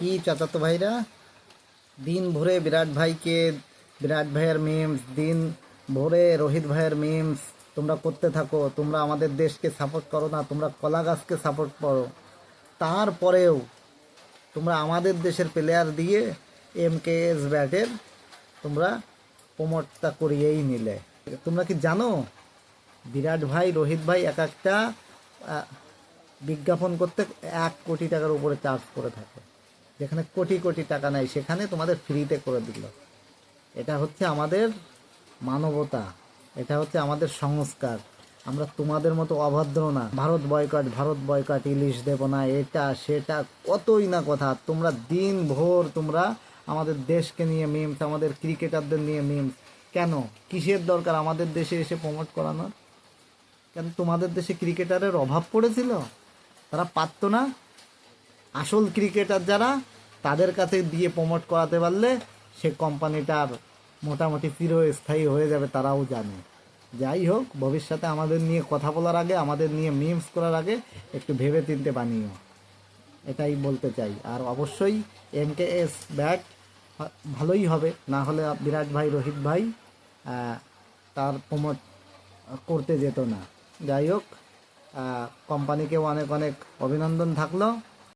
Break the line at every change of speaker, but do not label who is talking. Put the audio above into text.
কি চাচাতো ভাইরা? দিন ভরে বিরাট ভাইকে, বিরাট ভাইয়ের মিমস দিন ভরে রোহিত ভাইয়ের মিমস তোমরা করতে থাকো, তোমরা আমাদের দেশকে সাপোর্ট করো না, তোমরা কলা গাছকে সাপোর্ট করো। তারপরেও তোমরা আমাদের দেশের প্লেয়ার দিয়ে এম কে এস ব্যাটের তোমরা প্রমোটটা করিয়েই নিলে। তোমরা কি জানো? বিরাট ভাই, রোহিত ভাই এক একটা বিজ্ঞাপন করতে এক কোটি টাকার উপরে চার্জ করে থাকে। যেখানে কোটি কোটি টাকা নেয় সেখানে তোমাদের ফ্রিতে করে দিল। এটা হচ্ছে আমাদের মানবতা, এটা হচ্ছে আমাদের সংস্কার। আমরা তোমাদের মতো অভদ্র না। ভারত বয়কট ভারত বয়কট, ইলিশ দেব না, এটা, সেটা, কতই না কথা। তোমরা দিন ভোর তোমরা আমাদের দেশকে নিয়ে মিমস আমাদের ক্রিকেটারদের নিয়ে মিমস কেন? কিসের দরকার আমাদের দেশে এসে প্রমোট করানোর? কেন তোমাদের দেশে ক্রিকেটারের অভাব পড়েছিল? তারা পারতো না? আসল ক্রিকেটার যারা তাদের কাছে দিয়ে প্রমোট করাতে পারলে সে কোম্পানিটার মোটামুটি চিরস্থায়ী হয়ে যাবে তারাও জানে। যাই হোক ভবিষ্যতে আমাদের নিয়ে কথা বলার আগে আমাদের নিয়ে মিমস করার আগে একটু ভেবে চিনতে বানিও। এটাই বলতে চাই। আর অবশ্যই এম কে এস ব্যাট ভালোই হবে। না হলে বিরাট ভাই রোহিত ভাই তার প্রমোট করতে যেত না। যাই হোক আহ, কোম্পানিকেও অনেক অনেক অভিনন্দন থাকল।